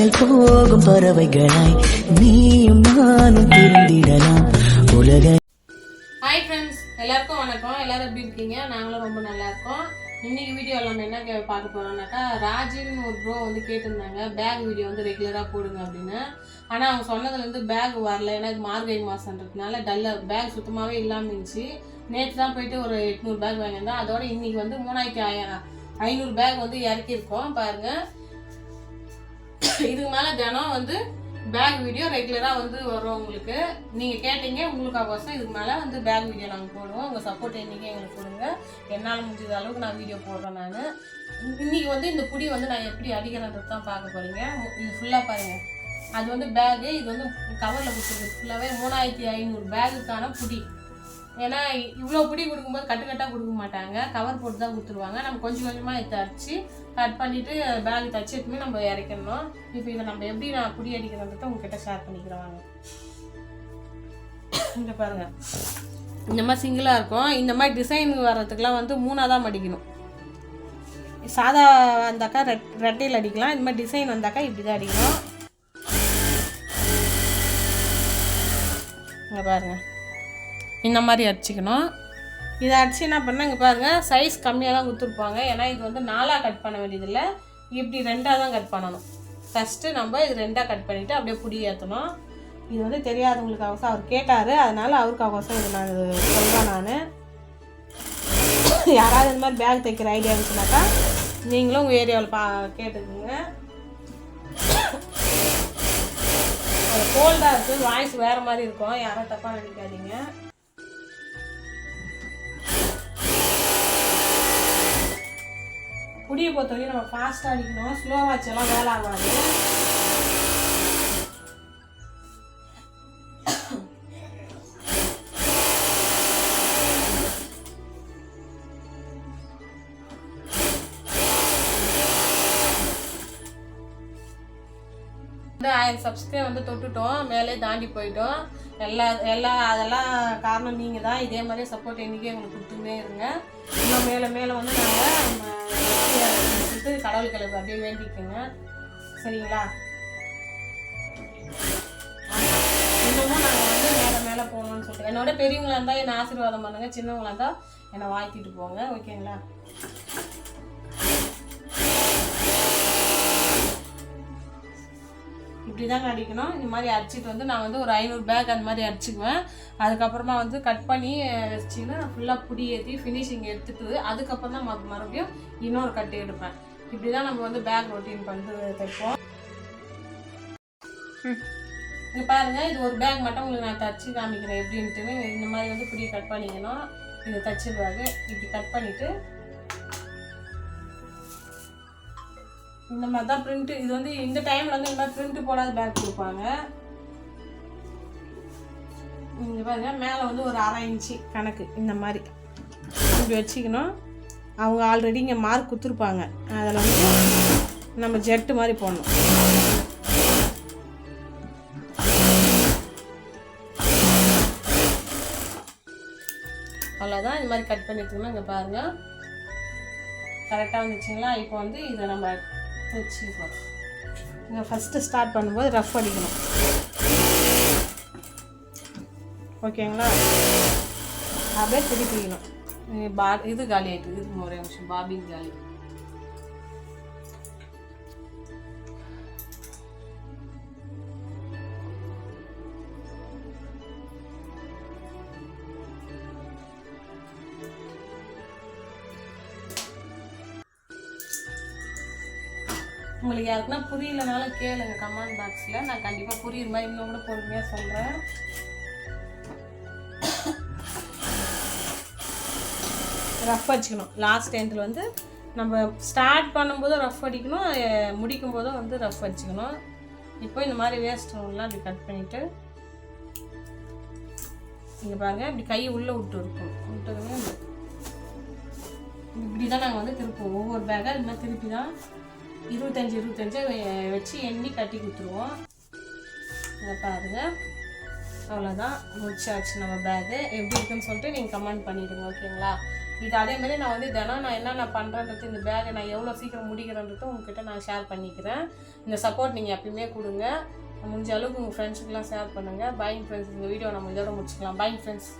விண்ணை போகும் பறவைகளாய் நீயும் நானும் பிரிந்திடலாம் உலக ஹாய் ஃப்ரெண்ட்ஸ் எல்லாருக்கும் வணக்கம். எல்லாரும் எப்படி இருக்கீங்க? நாங்களும் ரொம்ப நல்லா இருக்கோம். இன்னைக்கு வீடியோ நம்ம என்ன பார்க்க போறோம்னாக்கா ராஜின் ஒரு ப்ரோ வந்து கேட்டிருந்தாங்க பேக் வீடியோ வந்து ரெகுலராக போடுங்க அப்படின்னு. ஆனால் அவங்க சொன்னதுலேருந்து பேக் வரல. ஏன்னா இது மார்கழி மாதன்றதுனால டல்லாக பேக் சுத்தமாகவே இல்லாமல் இருந்துச்சு. நேற்று தான் போயிட்டு ஒரு எட்நூறு பேக் வாங்கியிருந்தோம். அதோட இன்னைக்கு வந்து மூணாயிரத்தி ஐநூறு பேக் வந்து இறக்கியிருக்கோம். பாருங்கள் இதுக்கு மேலே தினம் வந்து பேக் வீடியோ ரெகுலராக வந்து வரும் உங்களுக்கு. நீங்கள் கேட்டீங்க உங்களுக்காகோசம் இதுக்கு மேலே வந்து பேக் வீடியோ நாங்கள் போடுவோம். உங்கள் சப்போர்ட் என்றைக்கு எங்களுக்கு கொடுங்க. என்னால் முடிஞ்ச அளவுக்கு நான் வீடியோ போடுறேன் நான். இன்றைக்கி வந்து இந்த புடி வந்து நான் எப்படி அடிக்கிறேன்றது தான் பார்க்க போகிறீங்க இது ஃபுல்லாக பாருங்கள் அது வந்து பேகு இது வந்து கவரில் கொடுத்துருக்கு. ஃபுல்லாகவே மூணாயிரத்தி ஐநூறு பேகுக்கான புடி. ஏன்னா இவ்வளோ புடி கொடுக்கும்போது கட்டு கட்டாக கொடுக்க மாட்டாங்க. கவர் போட்டு தான் கொடுத்துருவாங்க. நம்ம கொஞ்சம் கொஞ்சமாக தச்சு கட் பண்ணிவிட்டு பேக் தச்சு எடுத்துமே நம்ம இறக்கணும் இப்போ இதை நம்ம எப்படி நான் புடி அடிக்கிறன்றத உங்ககிட்ட ஷேர் பண்ணிக்கிறவாங்க இங்கே பாருங்க. இந்த மாதிரி சிங்கிளாக இருக்கும். இந்த மாதிரி டிசைன் வர்றதுக்கெலாம் வந்து மூணாக தான் மடிக்கணும். சாதா வந்தாக்கா ரெட் ரெட்டையில் அடிக்கலாம். இந்த மாதிரி டிசைன் வந்தாக்கா இப்படி தான் அடிக்கணும். இங்கே பாருங்கள் இந்த மாதிரி அடிச்சுக்கணும். இதை அடிச்சு என்ன பண்ணால் இங்கே பாருங்கள் சைஸ் கம்மியாக தான் கொடுத்துருப்பாங்க. ஏன்னா இது வந்து நாலாக கட் பண்ண வேண்டியதில்லை. இப்படி ரெண்டாக தான் கட் பண்ணணும். ஃபஸ்ட்டு நம்ம இது ரெண்டாக கட் பண்ணிவிட்டு அப்படியே புடி ஏற்றணும் இது வந்து தெரியாதவங்களுக்காகவசம் அவர் கேட்டார். அதனால் அவருக்கு இது நான் சொல்கிறேன் நான். யாராவது இந்த மாதிரி பேக் தைக்கிற ஐடியா இருந்துச்சுனாக்கா நீங்களும் உங்கள் ஏரியாவில் பா கேட்டுக்குங்க. கோல்டாக இருக்குது வாய்ஸ் வேறு மாதிரி இருக்கும். யாரும் தப்பாக நினைக்காதீங்க. குடியை பொறுத்த வரைக்கும் நம்ம ஃபாஸ்ட்டாக அடிக்கணும். ஸ்லோவாக வச்செல்லாம் வேலை ஆகாது. வந்து ஆயிரம் சப்ஸ்கிரைப் வந்து தொட்டுட்டோம். மேலே தாண்டி போயிட்டோம். எல்லா எல்லா அதெல்லாம் காரணம் நீங்கள் தான் இதே மாதிரி சப்போர்ட் என்றைக்கே எங்களுக்கு கொடுத்துட்டே இருங்க. இன்னும் மேலே மேலே வந்து நாங்கள் கடவுள் கிழமை அப்படியே வேண்டிக்கோங்க. சரிங்களா? இன்னமும் நாங்கள் வந்து மேலே மேலே போகணும்னு சொல்லிட்டு என்னோட பெரியவங்களா இருந்தால் என்னை ஆசீர்வாதம் பண்ணுங்க சின்னவங்களா இருந்தால் என்னை வாழ்த்திட்டு போங்க. ஓகேங்களா? இப்படி தாங்க அடிக்கணும். இந்த மாதிரி அடிச்சிட்டு வந்து நான் வந்து ஒரு ஐநூறு பேக் அந்த மாதிரி அடிச்சுக்குவேன் அதுக்கப்புறமா வந்து கட் பண்ணி வச்சுன்னு ஃபுல்லாக புடி ஏற்றி ஃபினிஷிங் எடுத்துட்டு அதுக்கப்புறம் தான் மறு- மறுபடியும் இன்னொரு கட்டு எடுப்பேன். இப்படி தான் நம்ம வந்து பேக் ரொட்டீன் பண்ணிட்டு தைப்போம். இங்கே பாருங்கள் இது ஒரு பேக் மட்டும் உங்களுக்கு நான் தச்சு காமிக்கிறேன். எப்படின்ட்டு இந்த மாதிரி வந்து புடி கட் பண்ணிக்கணும். இது தச்சு பேகு இப்படி கட் பண்ணிவிட்டு இந்த மாதிரி தான் பிரிண்ட் இது வந்து இந்த டைம்ல வந்து இந்த மாதிரி பிரிண்ட் போடாத பேக் கொடுப்பாங்க. இங்க பாருங்க மேலே வந்து ஒரு அரை இன்ச்சு கணக்கு இந்த மாதிரி. இப்படி வச்சுக்கணும். அவங்க ஆல்ரெடி இங்கே மார்க் கொடுத்துருப்பாங்க. அதில் வந்து நம்ம ஜெட்டு மாதிரி போடணும். அவ்வளோதான் இந்த மாதிரி கட் பண்ணி எடுத்துக்கணும் இங்கே பாருங்கள் கரெக்டாக வந்துச்சுங்களா? இப்போ வந்து இதை நம்ம வச்சுப்போம் நீங்கள் ஃபஸ்ட்டு ஸ்டார்ட் பண்ணும்போது ரஃப் அடிக்கணும். ஓகேங்களா அப்படியே திருப்பிக்கணும். பா இது காலி ஆகிட்டு இது ஒரே நிமிஷம் பாபின் காலி. உங்களுக்கு யாருக்குன்னா புரியலனாலும் கேளுங்க கமெண்ட் பாக்ஸில் நான் கண்டிப்பாக புரியுற மாதிரி இன்னும் கூட பொறுமையாக சொல்கிறேன் ரஃப் அடிச்சுக்கணும். லாஸ்ட் டென்த்தில் வந்து நம்ம ஸ்டார்ட் பண்ணும்போது ரஃப் அடிக்கணும் முடிக்கும் போதும் வந்து ரஃப் அடிச்சுக்கணும். இப்போ இந்த மாதிரி வேஸ்ட் ரூம்லாம் அப்படி கட் பண்ணிவிட்டு இங்கே பாருங்கள் இப்படி கை உள்ளே விட்டு இருக்கும். விட்டதுமே இப்படி தான் நாங்கள் வந்து திருப்போம் ஒவ்வொரு பேக்காக இது மாதிரி திருப்பி தான் இருபத்தஞ்சி இருபத்தஞ்சு வச்சு எண்ணி கட்டி கொடுத்துருவோம். இதை பாருங்க. அவ்வளோதான் முடிச்சாச்சு நம்ம பேகு எப்படி இருக்குன்னு சொல்லிட்டு நீங்கள் கமெண்ட் பண்ணிவிடுங்க ஓகேங்களா? இது அதே மாதிரி நான் வந்து தினம் நான் என்னென்ன பண்ணுறன்றது இந்த பேக்கை நான் எவ்வளோ சீக்கிரம் முடிக்கிறேன்றது உங்ககிட்ட நான் ஷேர் பண்ணிக்கிறேன். இந்த சப்போர்ட் நீங்கள் எப்பயுமே கொடுங்க. முடிஞ்ச அளவுக்கு உங்கள் ஃப்ரெண்ட்ஸுக்கெல்லாம் ஷேர் பண்ணுங்கள் பைங் ஃப்ரெண்ட்ஸ் இந்த வீடியோ நம்ம இதோட முடிச்சுக்கலாம். பைங் ஃப்ரெண்ட்ஸ்